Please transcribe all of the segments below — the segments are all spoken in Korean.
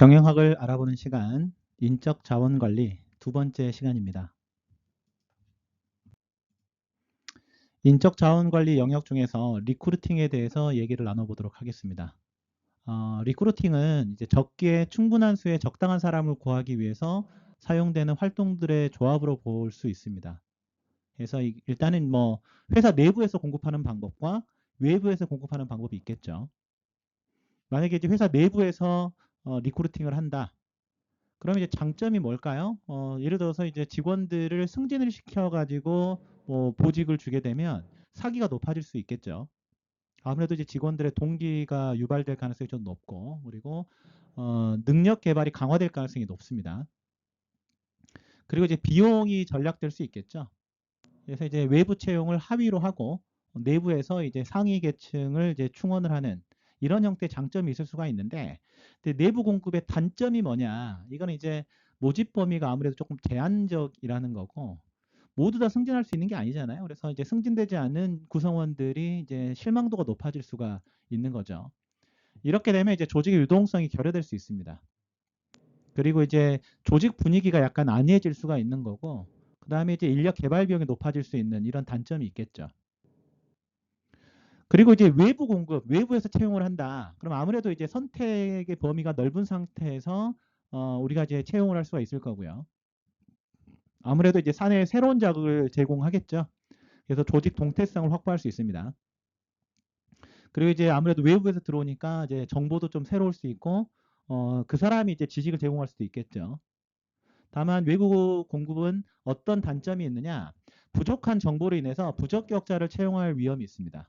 경영학을 알아보는 시간, 인적 자원 관리 두 번째 시간입니다. 인적 자원 관리 영역 중에서 리크루팅에 대해서 얘기를 나눠보도록 하겠습니다. 어, 리크루팅은 이제 적기에 충분한 수의 적당한 사람을 구하기 위해서 사용되는 활동들의 조합으로 볼 수 있습니다. 그래서 이- 일단은 뭐 회사 내부에서 공급하는 방법과 외부에서 공급하는 방법이 있겠죠. 만약에 이제 회사 내부에서 어, 리크루팅을 한다. 그럼 이제 장점이 뭘까요? 어, 예를 들어서 이제 직원들을 승진을 시켜가지고 뭐 보직을 주게 되면 사기가 높아질 수 있겠죠. 아무래도 이제 직원들의 동기가 유발될 가능성이 좀 높고 그리고 어, 능력 개발이 강화될 가능성이 높습니다. 그리고 이제 비용이 절약될 수 있겠죠. 그래서 이제 외부 채용을 하위로 하고 내부에서 이제 상위 계층을 이제 충원을 하는 이런 형태의 장점이 있을 수가 있는데 내부 공급의 단점이 뭐냐? 이거는 이제 모집 범위가 아무래도 조금 제한적이라는 거고 모두 다 승진할 수 있는 게 아니잖아요. 그래서 이제 승진되지 않은 구성원들이 이제 실망도가 높아질 수가 있는 거죠. 이렇게 되면 이제 조직의 유동성이 결여될 수 있습니다. 그리고 이제 조직 분위기가 약간 안이해질 수가 있는 거고 그 다음에 이제 인력 개발 비용이 높아질 수 있는 이런 단점이 있겠죠. 그리고 이제 외부 공급, 외부에서 채용을 한다. 그럼 아무래도 이제 선택의 범위가 넓은 상태에서 어, 우리가 이제 채용을 할 수가 있을 거고요. 아무래도 이제 사내에 새로운 자극을 제공하겠죠. 그래서 조직 동태성을 확보할 수 있습니다. 그리고 이제 아무래도 외부에서 들어오니까 이제 정보도 좀 새로울 수 있고 어, 그 사람이 이제 지식을 제공할 수도 있겠죠. 다만 외부 공급은 어떤 단점이 있느냐? 부족한 정보로 인해서 부적격자를 채용할 위험이 있습니다.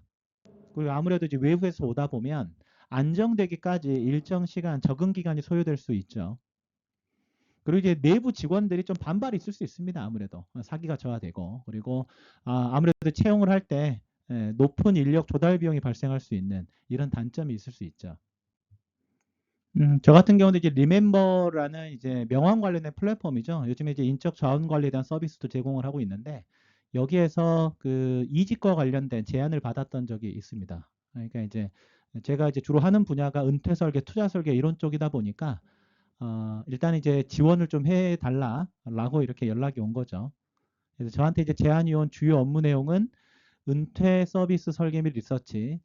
그리고 아무래도 이제 외부에서 오다 보면 안정되기까지 일정 시간 적응 기간이 소요될 수 있죠. 그리고 이제 내부 직원들이 좀 반발이 있을 수 있습니다. 아무래도 사기가 저하되고 그리고 아, 아무래도 채용을 할 때 높은 인력 조달 비용이 발생할 수 있는 이런 단점이 있을 수 있죠. 음, 저 같은 경우는 이제 리멤버라는 이제 명함 관련된 플랫폼이죠. 요즘에 이제 인적 자원 관리에 대한 서비스도 제공을 하고 있는데 여기에서 그 이직과 관련된 제안을 받았던 적이 있습니다. 그러니까 이제 제가 이제 주로 하는 분야가 은퇴 설계, 투자 설계 이런 쪽이다 보니까 어, 일단 이제 지원을 좀 해달라라고 이렇게 연락이 온 거죠. 그래서 저한테 이제 제안이 온 주요 업무 내용은 은퇴 서비스 설계 및 리서치,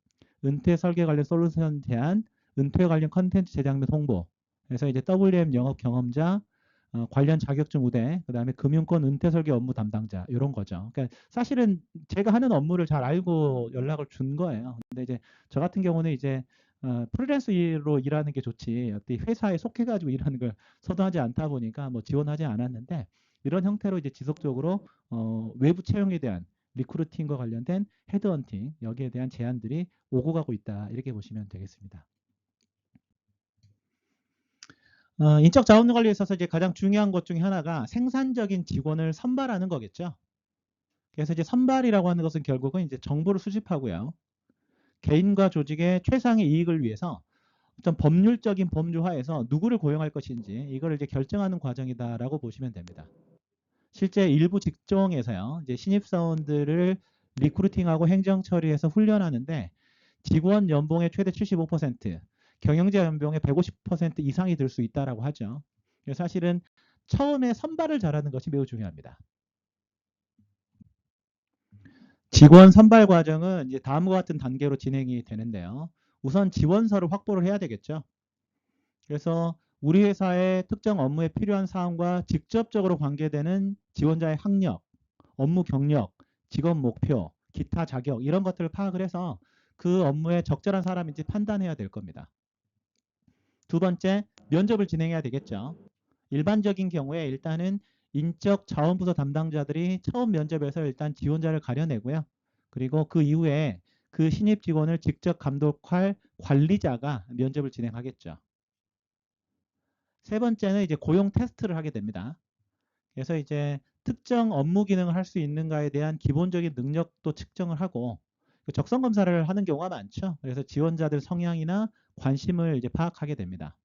은퇴 설계 관련 솔루션 제안, 은퇴 관련 컨텐츠 제작 및 홍보. 그래서 이제 WM 영업 경험자, 어, 관련 자격증 우대, 그 다음에 금융권 은퇴 설계 업무 담당자 이런 거죠. 그러니까 사실은 제가 하는 업무를 잘 알고 연락을 준 거예요. 근데 이제 저 같은 경우는 이제 어, 프리랜서로 일하는 게 좋지 회사에 속해가지고 일하는 걸 선호하지 않다 보니까 뭐 지원하지 않았는데 이런 형태로 이제 지속적으로 어, 외부 채용에 대한 리크루팅과 관련된 헤드헌팅 여기에 대한 제안들이 오고 가고 있다 이렇게 보시면 되겠습니다. 어, 인적 자원 관리에 있어서 이제 가장 중요한 것 중에 하나가 생산적인 직원을 선발하는 거겠죠. 그래서 이제 선발이라고 하는 것은 결국은 이제 정보를 수집하고요. 개인과 조직의 최상의 이익을 위해서 어떤 법률적인 범주하에서 누구를 고용할 것인지 이걸 이제 결정하는 과정이다라고 보시면 됩니다. 실제 일부 직종에서요, 이제 신입사원들을 리크루팅하고 행정 처리해서 훈련하는데 직원 연봉의 최대 75%, 경영자 연봉의 150% 이상이 들 수 있다라고 하죠. 그래서 사실은 처음에 선발을 잘하는 것이 매우 중요합니다. 직원 선발 과정은 이제 다음과 같은 단계로 진행이 되는데요. 우선 지원서를 확보를 해야 되겠죠. 그래서 우리 회사의 특정 업무에 필요한 사항과 직접적으로 관계되는 지원자의 학력, 업무 경력, 직업 목표, 기타 자격 이런 것들을 파악을 해서 그 업무에 적절한 사람인지 판단해야 될 겁니다. 두 번째, 면접을 진행해야 되겠죠. 일반적인 경우에 일단은 인적 자원부서 담당자들이 처음 면접에서 일단 지원자를 가려내고요. 그리고 그 이후에 그 신입 직원을 직접 감독할 관리자가 면접을 진행하겠죠. 세 번째는 이제 고용 테스트를 하게 됩니다. 그래서 이제 특정 업무 기능을 할 수 있는가에 대한 기본적인 능력도 측정을 하고 그 적성 검사를 하는 경우가 많죠. 그래서 지원자들 성향이나 관심을 이제 파악하게 됩니다.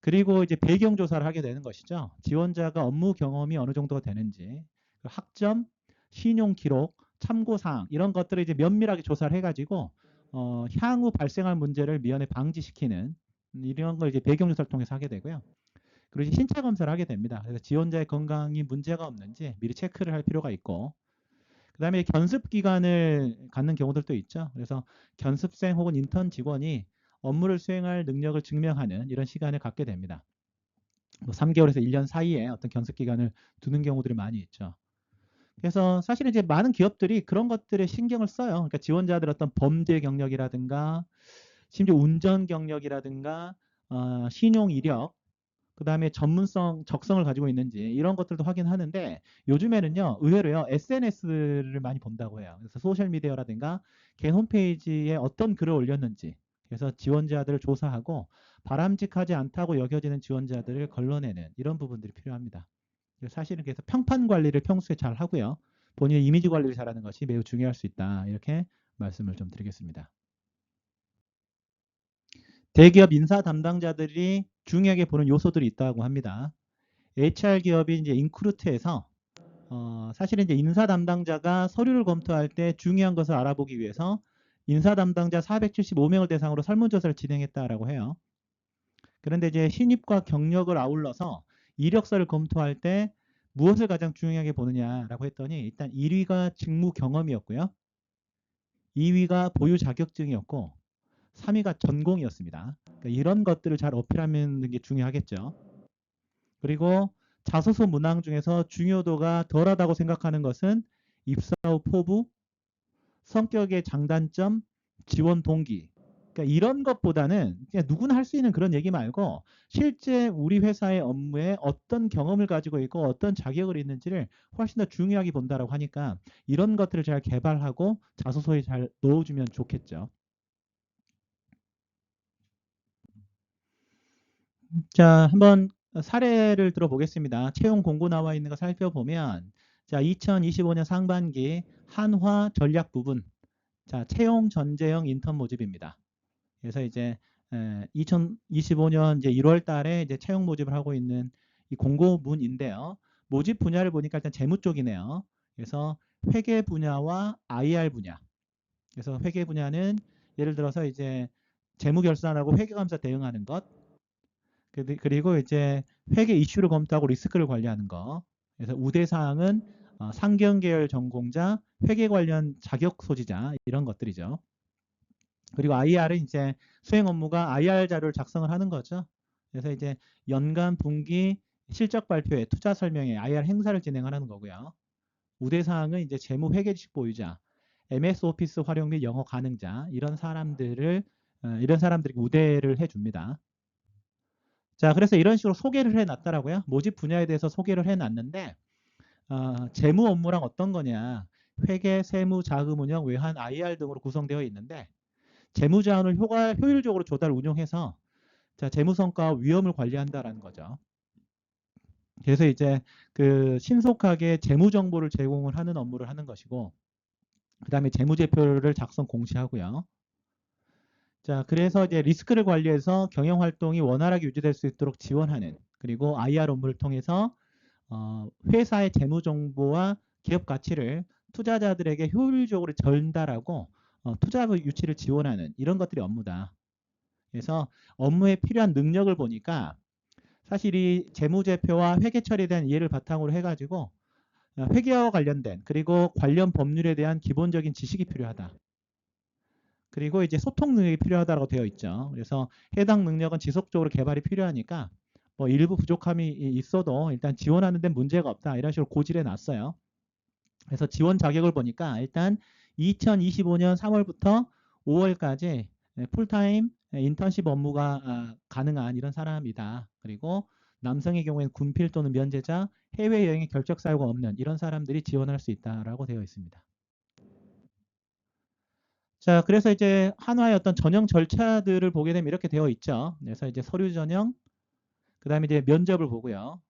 그리고 이제 배경 조사를 하게 되는 것이죠. 지원자가 업무 경험이 어느 정도가 되는지, 그 학점, 신용 기록, 참고 사항 이런 것들을 이제 면밀하게 조사를 해가지고 어, 향후 발생할 문제를 미연에 방지시키는 이런 걸 이제 배경 조사를 통해서 하게 되고요. 그리고 신체 검사를 하게 됩니다. 그래서 지원자의 건강이 문제가 없는지 미리 체크를 할 필요가 있고 그 다음에 견습 기간을 갖는 경우들도 있죠. 그래서 견습생 혹은 인턴 직원이 업무를 수행할 능력을 증명하는 이런 시간을 갖게 됩니다. 뭐 3개월에서 1년 사이에 어떤 견습 기간을 두는 경우들이 많이 있죠. 그래서 사실은 이제 많은 기업들이 그런 것들에 신경을 써요. 그러니까 지원자들 어떤 범죄 경력이라든가 심지어 운전 경력이라든가 어, 신용 이력 그 다음에 전문성, 적성을 가지고 있는지 이런 것들도 확인하는데 요즘에는요 의외로요 SNS를 많이 본다고 해요. 그래서 소셜 미디어라든가 개인 홈페이지에 어떤 글을 올렸는지 그래서 지원자들을 조사하고 바람직하지 않다고 여겨지는 지원자들을 걸러내는 이런 부분들이 필요합니다. 사실은 그래서 평판 관리를 평소에 잘 하고요. 본인의 이미지 관리를 잘하는 것이 매우 중요할 수 있다. 이렇게 말씀을 좀 드리겠습니다. 대기업 인사 담당자들이 중요하게 보는 요소들이 있다고 합니다. HR 기업이 이제 인크루트에서 어, 사실은 이제 인사 담당자가 서류를 검토할 때 중요한 것을 알아보기 위해서 인사 담당자 475명을 대상으로 설문조사를 진행했다라고 해요. 그런데 이제 신입과 경력을 아울러서 이력서를 검토할 때 무엇을 가장 중요하게 보느냐라고 했더니 일단 1위가 직무 경험이었고요. 2위가 보유 자격증이었고 3위가 전공이었습니다. 그러니까 이런 것들을 잘 어필하는 게 중요하겠죠. 그리고 자소서 문항 중에서 중요도가 덜하다고 생각하는 것은 입사 후 포부, 성격의 장단점, 지원 동기. 그러니까 이런 것보다는 그냥 누구나 할 수 있는 그런 얘기 말고 실제 우리 회사의 업무에 어떤 경험을 가지고 있고 어떤 자격을 있는지를 훨씬 더 중요하게 본다라고 하니까 이런 것들을 잘 개발하고 자소서에 잘 넣어주면 좋겠죠. 자, 한번 사례를 들어보겠습니다. 채용 공고 나와 있는 거 살펴보면 자, 2025년 상반기 한화 전략 부분 자, 채용 전제형 인턴 모집입니다. 그래서 이제 2025년 이제 1월 달에 이제 채용 모집을 하고 있는 이 공고문인데요. 모집 분야를 보니까 일단 재무 쪽이네요. 그래서 회계 분야와 IR 분야. 그래서 회계 분야는 예를 들어서 이제 재무 결산하고 회계 감사 대응하는 것, 그리고 이제 회계 이슈를 검토하고 리스크를 관리하는 거. 그래서 우대 사항은 어, 상경 계열 전공자, 회계 관련 자격 소지자 이런 것들이죠. 그리고 IR은 이제 수행 업무가 IR 자료를 작성을 하는 거죠. 그래서 이제 연간, 분기 실적 발표에 투자 설명회 IR 행사를 진행하는 거고요. 우대 사항은 이제 재무 회계 지식 보유자, MS 오피스 활용 및 영어 가능자 이런 사람들을 어, 이런 사람들이 우대를 해줍니다. 자, 그래서 이런 식으로 소개를 해놨더라고요. 모집 분야에 대해서 소개를 해놨는데 어, 재무 업무랑 어떤 거냐? 회계, 세무, 자금 운영, 외환, IR 등으로 구성되어 있는데 재무 자원을 효과, 효율적으로 조달 운용해서 자, 재무 성과와 위험을 관리한다라는 거죠. 그래서 이제 그 신속하게 재무 정보를 제공을 하는 업무를 하는 것이고 그다음에 재무 제표를 작성 공시하고요. 자, 그래서 이제 리스크를 관리해서 경영 활동이 원활하게 유지될 수 있도록 지원하는 그리고 IR 업무를 통해서 어, 회사의 재무 정보와 기업 가치를 투자자들에게 효율적으로 전달하고 어, 투자 유치를 지원하는 이런 것들이 업무다. 그래서 업무에 필요한 능력을 보니까 사실 이 재무제표와 회계 처리에 대한 이해를 바탕으로 해가지고 어, 회계와 관련된 그리고 관련 법률에 대한 기본적인 지식이 필요하다. 그리고 이제 소통 능력이 필요하다고 되어 있죠. 그래서 해당 능력은 지속적으로 개발이 필요하니까 뭐 일부 부족함이 있어도 일단 지원하는 데 문제가 없다. 이런 식으로 고지를 놨어요. 그래서 지원 자격을 보니까 일단 2025년 3월부터 5월까지 풀타임 인턴십 업무가 아, 가능한 이런 사람이다. 그리고 남성의 경우에는 군필 또는 면제자, 해외여행의 결적 사유가 없는 이런 사람들이 지원할 수 있다라고 되어 있습니다. 자, 그래서 이제 한화의 어떤 전형 절차들을 보게 되면 이렇게 되어 있죠. 그래서 이제 서류 전형, 그 다음에 이제 면접을 보고요.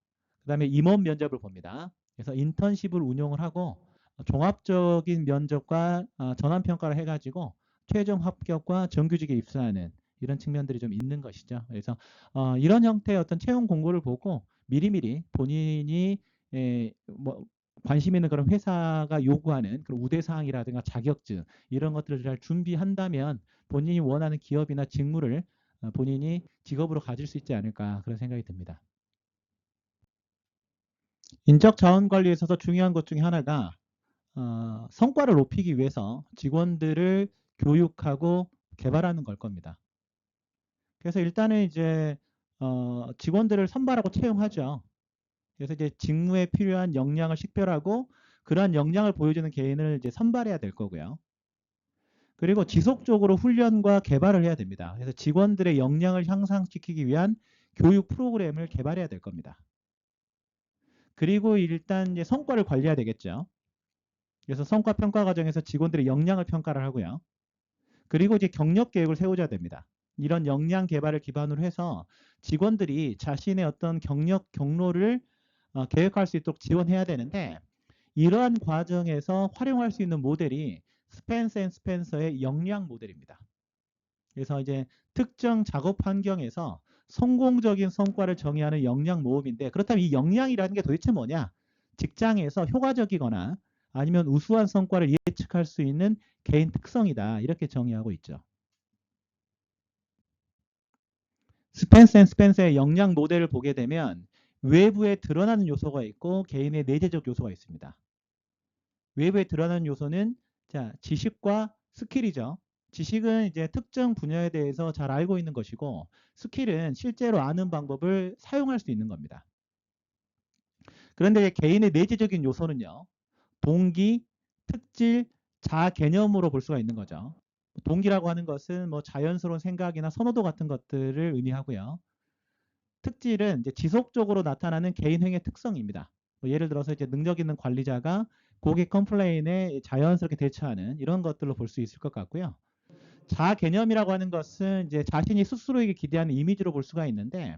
그 다음에 임원 면접을 봅니다. 그래서 인턴십을 운용을 하고 종합적인 면접과 어, 전환평가를 해가지고 최종 합격과 정규직에 입사하는 이런 측면들이 좀 있는 것이죠. 그래서 어, 이런 형태의 어떤 채용 공고를 보고 미리미리 본인이 에, 뭐 관심 있는 그런 회사가 요구하는 그런 우대 사항이라든가 자격증 이런 것들을 잘 준비한다면 본인이 원하는 기업이나 직무를 어, 본인이 직업으로 가질 수 있지 않을까 그런 생각이 듭니다. 인적 자원 관리에 있어서 중요한 것 중에 하나가 어, 성과를 높이기 위해서 직원들을 교육하고 개발하는 걸 겁니다. 그래서 일단은 이제 어, 직원들을 선발하고 채용하죠. 그래서 이제 직무에 필요한 역량을 식별하고 그러한 역량을 보여주는 개인을 이제 선발해야 될 거고요. 그리고 지속적으로 훈련과 개발을 해야 됩니다. 그래서 직원들의 역량을 향상시키기 위한 교육 프로그램을 개발해야 될 겁니다. 그리고 일단 이제 성과를 관리해야 되겠죠. 그래서 성과 평가 과정에서 직원들의 역량을 평가를 하고요. 그리고 이제 경력 계획을 세워줘야 됩니다. 이런 역량 개발을 기반으로 해서 직원들이 자신의 어떤 경력 경로를 어, 계획할 수 있도록 지원해야 되는데 이러한 과정에서 활용할 수 있는 모델이 스펜서 앤 스펜서의 역량 모델입니다. 그래서 이제 특정 작업 환경에서 성공적인 성과를 정의하는 역량 모음인데 그렇다면 이 역량이라는 게 도대체 뭐냐? 직장에서 효과적이거나 아니면 우수한 성과를 예측할 수 있는 개인 특성이다. 이렇게 정의하고 있죠. 스펜서 앤 스펜서의 역량 모델을 보게 되면 외부에 드러나는 요소가 있고 개인의 내재적 요소가 있습니다. 외부에 드러나는 요소는 자, 지식과 스킬이죠. 지식은 이제 특정 분야에 대해서 잘 알고 있는 것이고 스킬은 실제로 아는 방법을 사용할 수 있는 겁니다. 그런데 개인의 내재적인 요소는요. 동기, 특질, 자 개념으로 볼 수가 있는 거죠. 동기라고 하는 것은 뭐 자연스러운 생각이나 선호도 같은 것들을 의미하고요. 특질은 이제 지속적으로 나타나는 개인 행의 특성입니다. 뭐 예를 들어서 이제 능력 있는 관리자가 고객 컴플레인에 자연스럽게 대처하는 이런 것들로 볼 수 있을 것 같고요. 자 개념이라고 하는 것은 이제 자신이 스스로에게 기대하는 이미지로 볼 수가 있는데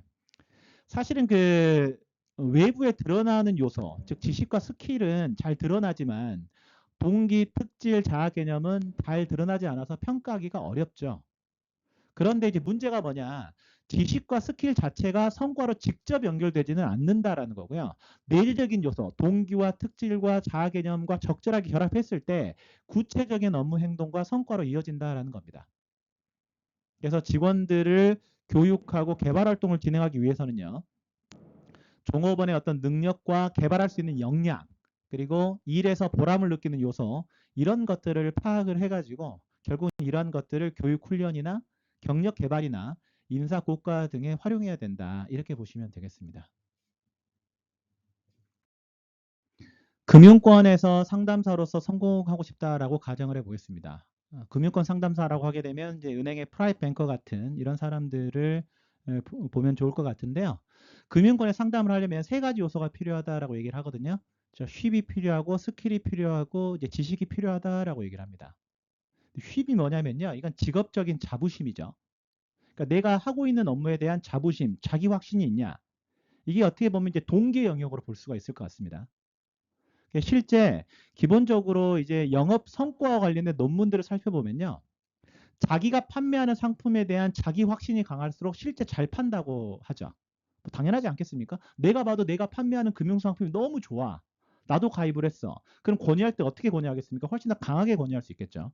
사실은 그 외부에 드러나는 요소, 즉 지식과 스킬은 잘 드러나지만 동기, 특질, 자아 개념은 잘 드러나지 않아서 평가하기가 어렵죠. 그런데 이제 문제가 뭐냐? 지식과 스킬 자체가 성과로 직접 연결되지는 않는다라는 거고요. 내재적인 요소, 동기와 특질과 자아 개념과 적절하게 결합했을 때 구체적인 업무 행동과 성과로 이어진다라는 겁니다. 그래서 직원들을 교육하고 개발 활동을 진행하기 위해서는요. 종업원의 어떤 능력과 개발할 수 있는 역량, 그리고 일에서 보람을 느끼는 요소 이런 것들을 파악을 해가지고 결국 이러한 것들을 교육 훈련이나 경력 개발이나 인사 고가 등에 활용해야 된다 이렇게 보시면 되겠습니다. 금융권에서 상담사로서 성공하고 싶다라고 가정을 해보겠습니다. 어, 금융권 상담사라고 하게 되면 이제 은행의 프라이트 뱅커 같은 이런 사람들을 보면 좋을 것 같은데요. 금융권에 상담을 하려면 세 가지 요소가 필요하다라고 얘기를 하거든요. 저 휩이 필요하고 스킬이 필요하고 이제 지식이 필요하다라고 얘기를 합니다. 휩이 뭐냐면요. 이건 직업적인 자부심이죠. 그러니까 내가 하고 있는 업무에 대한 자부심, 자기 확신이 있냐. 이게 어떻게 보면 이제 동계 영역으로 볼 수가 있을 것 같습니다. 그러니까 실제 기본적으로 이제 영업 성과와 관련된 논문들을 살펴보면요. 자기가 판매하는 상품에 대한 자기 확신이 강할수록 실제 잘 판다고 하죠. 뭐 당연하지 않겠습니까? 내가 봐도 내가 판매하는 금융상품이 너무 좋아. 나도 가입을 했어. 그럼 권유할 때 어떻게 권유하겠습니까? 훨씬 더 강하게 권유할 수 있겠죠.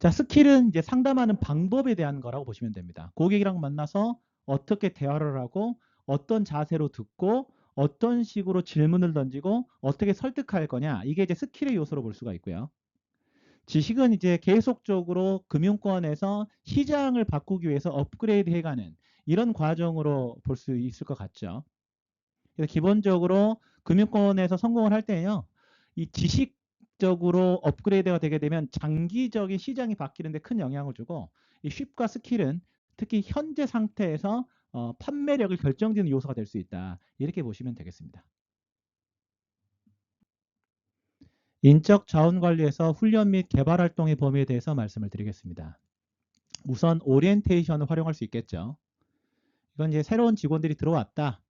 자, 스킬은 이제 상담하는 방법에 대한 거라고 보시면 됩니다. 고객이랑 만나서 어떻게 대화를 하고 어떤 자세로 듣고 어떤 식으로 질문을 던지고 어떻게 설득할 거냐 이게 이제 스킬의 요소로 볼 수가 있고요. 지식은 이제 계속적으로 금융권에서 시장을 바꾸기 위해서 업그레이드 해가는 이런 과정으로 볼 수 있을 것 같죠. 그래서 기본적으로 금융권에서 성공을 할 때요. 이 지식 적으로 업그레이드가 되게 되면 장기적인 시장이 바뀌는데 큰 영향을 주고 이 쉽과 스킬은 특히 현재 상태에서 어, 판매력을 결정짓는 요소가 될 수 있다. 이렇게 보시면 되겠습니다. 인적 자원 관리에서 훈련 및 개발 활동의 범위에 대해서 말씀을 드리겠습니다. 우선 오리엔테이션을 활용할 수 있겠죠. 이건 이제 새로운 직원들이 들어왔다.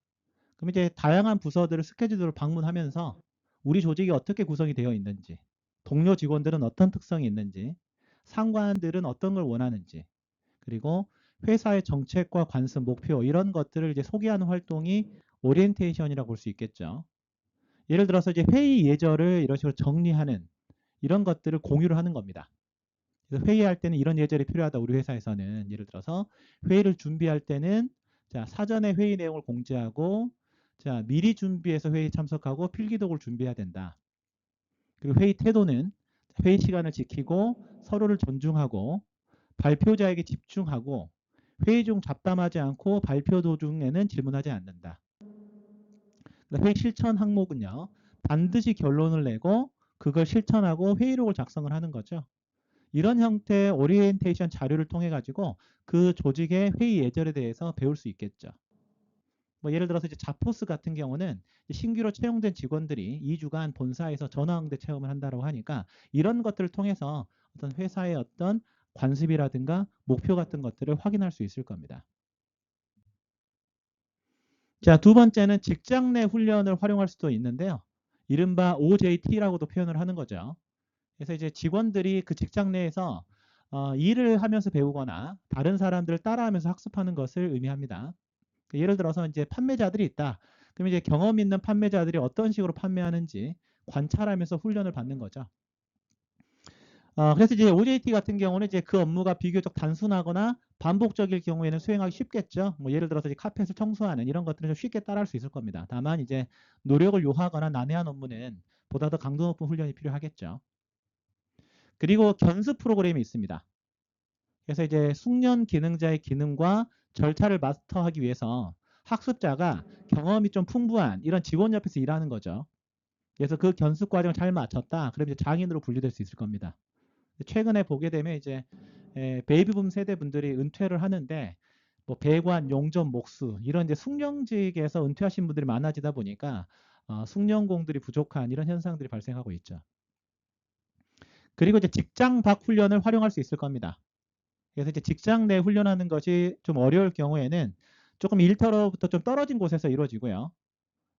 그럼 이제 다양한 부서들을 스케줄을 방문하면서 우리 조직이 어떻게 구성이 되어 있는지, 동료 직원들은 어떤 특성이 있는지, 상관들은 어떤 걸 원하는지, 그리고 회사의 정책과 관습, 목표 이런 것들을 이제 소개하는 활동이 오리엔테이션이라고 볼 수 있겠죠. 예를 들어서 이제 회의 예절을 이런 식으로 정리하는 이런 것들을 공유를 하는 겁니다. 그래서 회의할 때는 이런 예절이 필요하다. 우리 회사에서는 예를 들어서 회의를 준비할 때는 자 사전에 회의 내용을 공지하고 자 미리 준비해서 회의 참석하고 필기독을 준비해야 된다. 그리고 회의 태도는 회의 시간을 지키고 서로를 존중하고 발표자에게 집중하고 회의 중 잡담하지 않고 발표 도중에는 질문하지 않는다. 그다음 회의 실천 항목은요. 반드시 결론을 내고 그걸 실천하고 회의록을 작성을 하는 거죠. 이런 형태의 오리엔테이션 자료를 통해 가지고 그 조직의 회의 예절에 대해서 배울 수 있겠죠. 뭐 예를 들어서 이제 자포스 같은 경우는 신규로 채용된 직원들이 2주간 본사에서 전화응대 체험을 한다고 하니까 이런 것들을 통해서 어떤 회사의 어떤 관습이라든가 목표 같은 것들을 확인할 수 있을 겁니다. 자, 두 번째는 직장 내 훈련을 활용할 수도 있는데요. 이른바 OJT라고도 표현을 하는 거죠. 그래서 이제 직원들이 그 직장 내에서 어, 일을 하면서 배우거나 다른 사람들을 따라하면서 학습하는 것을 의미합니다. 예를 들어서 이제 판매자들이 있다. 그럼 이제 경험 있는 판매자들이 어떤 식으로 판매하는지 관찰하면서 훈련을 받는 거죠. 어, 그래서 이제 OJT 같은 경우는 이제 그 업무가 비교적 단순하거나 반복적일 경우에는 수행하기 쉽겠죠. 뭐 예를 들어서 이제 카펫을 청소하는 이런 것들은 좀 쉽게 따라할 수 있을 겁니다. 다만 이제 노력을 요하거나 난해한 업무는 보다 더 강도 높은 훈련이 필요하겠죠. 그리고 견습 프로그램이 있습니다. 그래서 이제 숙련 기능자의 기능과 절차를 마스터하기 위해서 학습자가 경험이 좀 풍부한 이런 직원 옆에서 일하는 거죠. 그래서 그 견습 과정을 잘 마쳤다. 그럼 이제 장인으로 분류될 수 있을 겁니다. 최근에 보게 되면 이제 에, 베이비붐 세대 분들이 은퇴를 하는데 뭐 배관, 용접, 목수 이런 이제 숙련직에서 은퇴하신 분들이 많아지다 보니까 어, 숙련공들이 부족한 이런 현상들이 발생하고 있죠. 그리고 이제 직장 밖 훈련을 활용할 수 있을 겁니다. 그래서 이제 직장 내 훈련하는 것이 좀 어려울 경우에는 조금 일터로부터 좀 떨어진 곳에서 이루어지고요.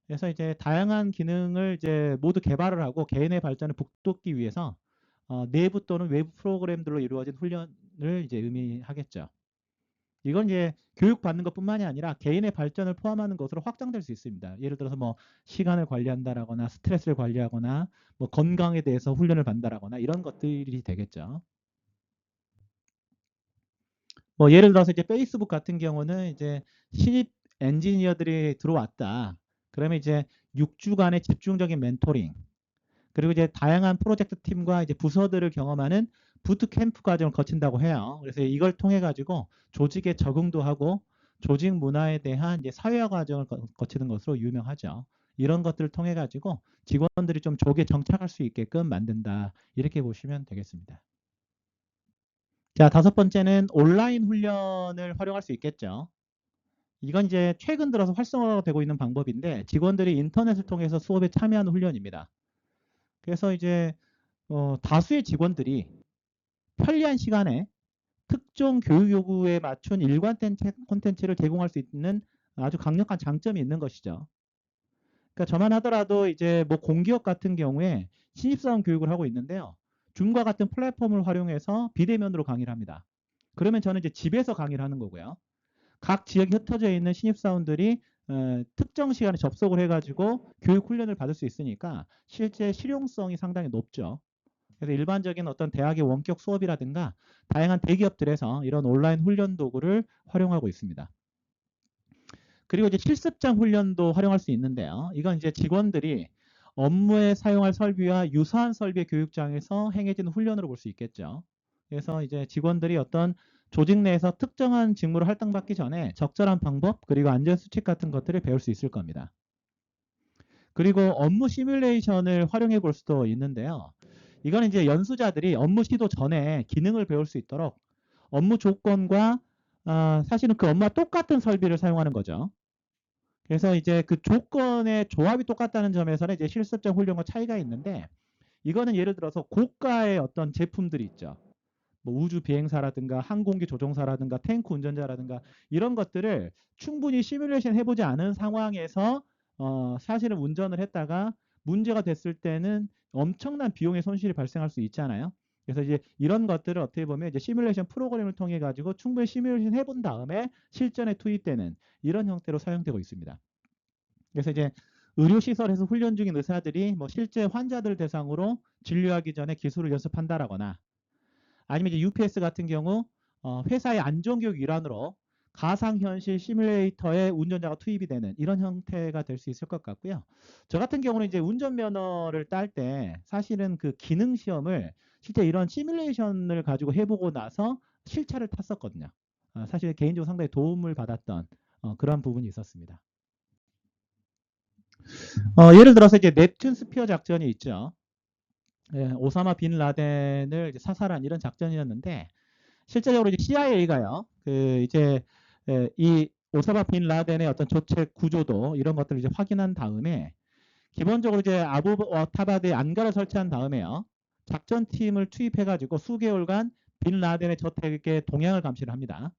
그래서 이제 다양한 기능을 이제 모두 개발을 하고 개인의 발전을 북돋기 위해서 어, 내부 또는 외부 프로그램들로 이루어진 훈련을 이제 의미하겠죠. 이건 이제 교육받는 것뿐만이 아니라 개인의 발전을 포함하는 것으로 확장될 수 있습니다. 예를 들어서 뭐 시간을 관리한다라거나 스트레스를 관리하거나 뭐 건강에 대해서 훈련을 받는다라거나 이런 것들이 되겠죠. 뭐 예를 들어서 이제 페이스북 같은 경우는 이제 신입 엔지니어들이 들어왔다. 그러면 이제 6주간의 집중적인 멘토링, 그리고 이제 다양한 프로젝트 팀과 이제 부서들을 경험하는 부트 캠프 과정을 거친다고 해요. 그래서 이걸 통해 가지고 조직에 적응도 하고 조직 문화에 대한 이제 사회화 과정을 거, 치는 것으로 유명하죠. 이런 것들을 통해 가지고 직원들이 좀 조기에 정착할 수 있게끔 만든다. 이렇게 보시면 되겠습니다. 자, 다섯 번째는 온라인 훈련을 활용할 수 있겠죠. 이건 이제 최근 들어서 활성화가 되고 있는 방법인데 직원들이 인터넷을 통해서 수업에 참여하는 훈련입니다. 그래서 이제 어, 다수의 직원들이 편리한 시간에 특정 교육 요구에 맞춘 일관된 콘텐츠를 제공할 수 있는 아주 강력한 장점이 있는 것이죠. 그러니까 저만 하더라도 이제 뭐 공기업 같은 경우에 신입사원 교육을 하고 있는데요. 줌과 같은 플랫폼을 활용해서 비대면으로 강의를 합니다. 그러면 저는 이제 집에서 강의를 하는 거고요. 각 지역에 흩어져 있는 신입사원들이 어, 특정 시간에 접속을 해가지고 교육 훈련을 받을 수 있으니까 실제 실용성이 상당히 높죠. 그래서 일반적인 어떤 대학의 원격 수업이라든가 다양한 대기업들에서 이런 온라인 훈련 도구를 활용하고 있습니다. 그리고 이제 실습장 훈련도 활용할 수 있는데요. 이건 이제 직원들이 업무에 사용할 설비와 유사한 설비의 교육장에서 행해지는 훈련으로 볼 수 있겠죠. 그래서 이제 직원들이 어떤 조직 내에서 특정한 직무를 할당받기 전에 적절한 방법 그리고 안전 수칙 같은 것들을 배울 수 있을 겁니다. 그리고 업무 시뮬레이션을 활용해 볼 수도 있는데요. 이거는 이제 연수자들이 업무 시도 전에 기능을 배울 수 있도록 업무 조건과 어, 사실은 그 업무와 똑같은 설비를 사용하는 거죠. 그래서 이제 그 조건의 조합이 똑같다는 점에서는 이제 실습적 훈련과 차이가 있는데 이거는 예를 들어서 고가의 어떤 제품들이 있죠. 뭐 우주 비행사라든가 항공기 조종사라든가 탱크 운전자라든가 이런 것들을 충분히 시뮬레이션 해보지 않은 상황에서 어, 사실은 운전을 했다가 문제가 됐을 때는 엄청난 비용의 손실이 발생할 수 있잖아요. 그래서 이제 이런 것들을 어떻게 보면 이제 시뮬레이션 프로그램을 통해 가지고 충분히 시뮬레이션 해본 다음에 실전에 투입되는 이런 형태로 사용되고 있습니다. 그래서 이제 의료시설에서 훈련 중인 의사들이 뭐 실제 환자들 대상으로 진료하기 전에 기술을 연습한다라거나 아니면 이제 UPS 같은 경우 어, 회사의 안전교육 일환으로 가상현실 시뮬레이터에 운전자가 투입이 되는 이런 형태가 될 수 있을 것 같고요. 저 같은 경우는 이제 운전면허를 딸 때 사실은 그 기능 시험을 실제 이런 시뮬레이션을 가지고 해보고 나서 실차를 탔었거든요. 어, 사실 개인적으로 상당히 도움을 받았던 어, 그런 부분이 있었습니다. 어, 예를 들어서 이제 넵튠 스피어 작전이 있죠. 예, 오사마 빈 라덴을 사살한 이런 작전이었는데 실제적으로 이제 CIA가요. 그 이제 예, 이 오사마 빈 라덴의 어떤 조책 구조도 이런 것들을 이제 확인한 다음에 기본적으로 이제 아부 타바드에 안가를 설치한 다음에요. 작전팀을 투입해가지고 수개월간 빈 라덴의 저택에 동향을 감시를 합니다.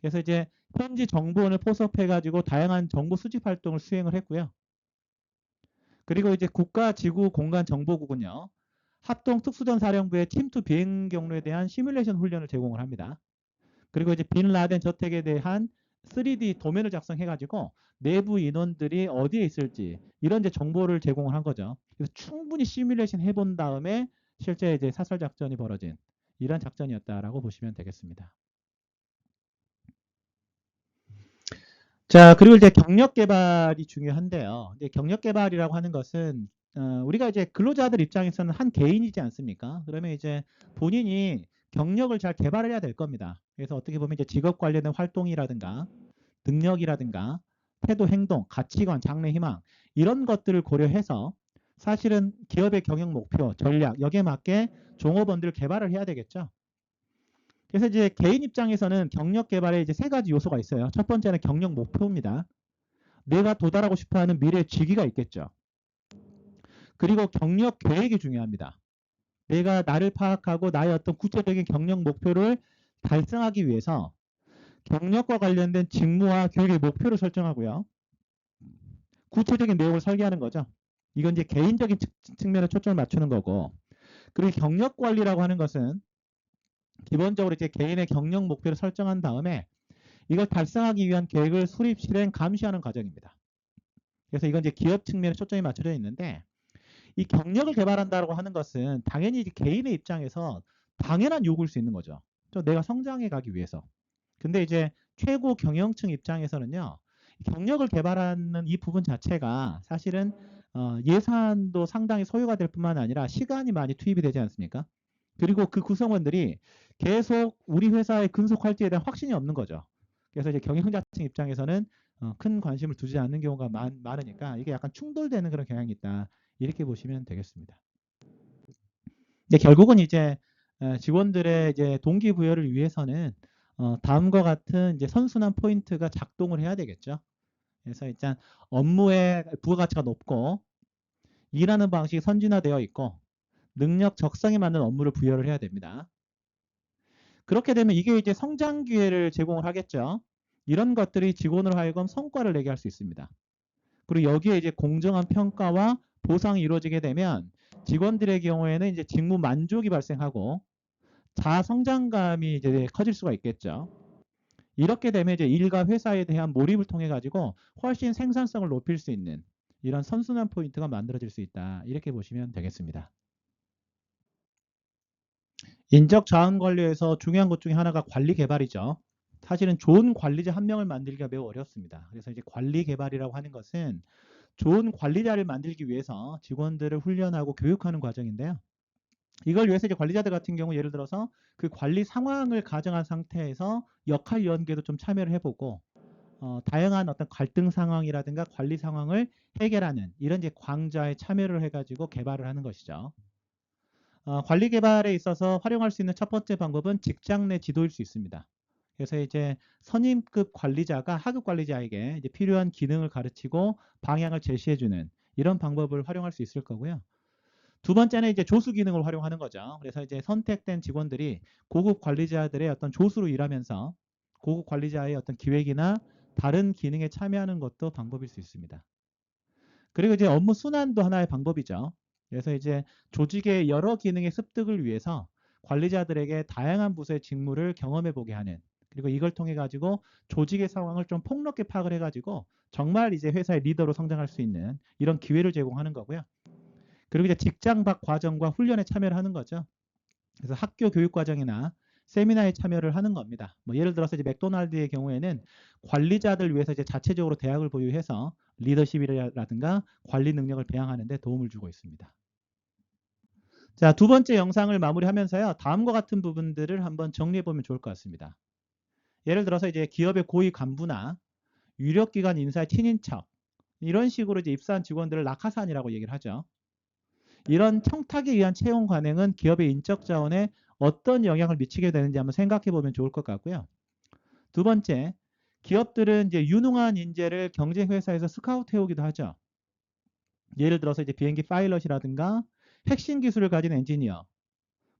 그래서 이제 현지 정보원을 포섭해가지고 다양한 정보 수집 활동을 수행을 했고요. 그리고 이제 국가 지구 공간 정보국은요. 합동 특수전 사령부의 침투 비행 경로에 대한 시뮬레이션 훈련을 제공을 합니다. 그리고 이제 빈 라덴 저택에 대한 3D 도면을 작성해가지고 내부 인원들이 어디에 있을지 이런 이제 정보를 제공을 한 거죠. 그래서 충분히 시뮬레이션 해본 다음에 실제 이제 사설 작전이 벌어진 이런 작전이었다라고 보시면 되겠습니다. 자, 그리고 이제 경력 개발이 중요한데요. 이제 경력 개발이라고 하는 것은 어, 우리가 이제 근로자들 입장에서는 한 개인이지 않습니까? 그러면 이제 본인이 경력을 잘 개발해야 될 겁니다. 그래서 어떻게 보면 이제 직업 관련된 활동이라든가 능력이라든가 태도, 행동, 가치관, 장래, 희망 이런 것들을 고려해서 사실은 기업의 경영 목표, 전략 여기에 맞게 종업원들을 개발을 해야 되겠죠. 그래서 이제 개인 입장에서는 경력 개발에 이제 세 가지 요소가 있어요. 첫 번째는 경력 목표입니다. 내가 도달하고 싶어하는 미래 직위가 있겠죠. 그리고 경력 계획이 중요합니다. 내가 나를 파악하고 나의 어떤 구체적인 경력 목표를 달성하기 위해서 경력과 관련된 직무와 교육의 목표를 설정하고요. 구체적인 내용을 설계하는 거죠. 이건 이제 개인적인 측면에 초점을 맞추는 거고 그리고 경력 관리라고 하는 것은 기본적으로 이제 개인의 경력 목표를 설정한 다음에 이걸 달성하기 위한 계획을 수립, 실행, 감시하는 과정입니다. 그래서 이건 이제 기업 측면에 초점이 맞춰져 있는데 이 경력을 개발한다고 하는 것은 당연히 개인의 입장에서 당연한 요구일 수 있는 거죠. 내가 성장해 가기 위해서. 근데 이제 최고 경영층 입장에서는요. 경력을 개발하는 이 부분 자체가 사실은 어, 예산도 상당히 소요가 될 뿐만 아니라 시간이 많이 투입이 되지 않습니까? 그리고 그 구성원들이 계속 우리 회사의 근속할지에 대한 확신이 없는 거죠. 그래서 이제 경영자층 입장에서는 어, 큰 관심을 두지 않는 경우가 많, 많으니까 이게 약간 충돌되는 그런 경향이 있다. 이렇게 보시면 되겠습니다. 근데 결국은 이제 직원들의 이제 동기부여를 위해서는 어, 다음과 같은 이제 선순환 포인트가 작동을 해야 되겠죠. 그래서 일단 업무의 부가가치가 높고 일하는 방식이 선진화되어 있고 능력 적성에 맞는 업무를 부여를 해야 됩니다. 그렇게 되면 이게 이제 성장 기회를 제공을 하겠죠. 이런 것들이 직원으로 하여금 성과를 내게 할 수 있습니다. 그리고 여기에 이제 공정한 평가와 보상이 이루어지게 되면 직원들의 경우에는 이제 직무 만족이 발생하고 자아 성장감이 이제 커질 수가 있겠죠. 이렇게 되면 이제 일과 회사에 대한 몰입을 통해 가지고 훨씬 생산성을 높일 수 있는 이런 선순환 포인트가 만들어질 수 있다. 이렇게 보시면 되겠습니다. 인적 자원 관리에서 중요한 것 중에 하나가 관리 개발이죠. 사실은 좋은 관리자 한 명을 만들기가 매우 어렵습니다. 그래서 이제 관리 개발이라고 하는 것은 좋은 관리자를 만들기 위해서 직원들을 훈련하고 교육하는 과정인데요. 이걸 위해서 이제 관리자들 같은 경우 예를 들어서 그 관리 상황을 가정한 상태에서 역할 연계도 좀 참여를 해보고 어, 다양한 어떤 갈등 상황이라든가 관리 상황을 해결하는 이런 이제 광자에 참여를 해가지고 개발을 하는 것이죠. 어, 관리 개발에 있어서 활용할 수 있는 첫 번째 방법은 직장 내 지도일 수 있습니다. 그래서 이제 선임급 관리자가 하급 관리자에게 필요한 기능을 가르치고 방향을 제시해주는 이런 방법을 활용할 수 있을 거고요. 두 번째는 이제 조수 기능을 활용하는 거죠. 그래서 이제 선택된 직원들이 고급 관리자들의 어떤 조수로 일하면서 고급 관리자의 어떤 기획이나 다른 기능에 참여하는 것도 방법일 수 있습니다. 그리고 이제 업무 순환도 하나의 방법이죠. 그래서 이제 조직의 여러 기능의 습득을 위해서 관리자들에게 다양한 부서의 직무를 경험해 보게 하는 그리고 이걸 통해 가지고 조직의 상황을 좀 폭넓게 파악을 해 가지고 정말 이제 회사의 리더로 성장할 수 있는 이런 기회를 제공하는 거고요. 그리고 이제 직장 밖 과정과 훈련에 참여를 하는 거죠. 그래서 학교 교육 과정이나 세미나에 참여를 하는 겁니다. 뭐 예를 들어서 이제 맥도날드의 경우에는 관리자들 위해서 이제 자체적으로 대학을 보유해서 리더십이라든가 관리 능력을 배양하는 데 도움을 주고 있습니다. 자, 두 번째 영상을 마무리하면서요. 다음과 같은 부분들을 한번 정리해 보면 좋을 것 같습니다. 예를 들어서 이제 기업의 고위 간부나 유력기관 인사의 친인척 이런 식으로 이제 입사한 직원들을 낙하산이라고 얘기를 하죠. 이런 청탁에 의한 채용 관행은 기업의 인적 자원에 어떤 영향을 미치게 되는지 한번 생각해 보면 좋을 것 같고요. 두 번째, 기업들은 이제 유능한 인재를 경쟁 회사에서 스카우트 해오기도 하죠. 예를 들어서 이제 비행기 파일럿이라든가 핵심 기술을 가진 엔지니어.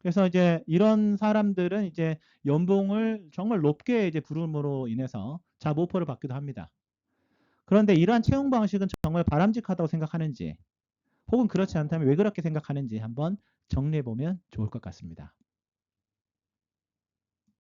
그래서 이제 이런 사람들은 이제 연봉을 정말 높게 이제 부름으로 인해서 자모포를 받기도 합니다. 그런데 이러한 채용 방식은 정말 바람직하다고 생각하는지 혹은 그렇지 않다면 왜 그렇게 생각하는지 한번 정리해 보면 좋을 것 같습니다.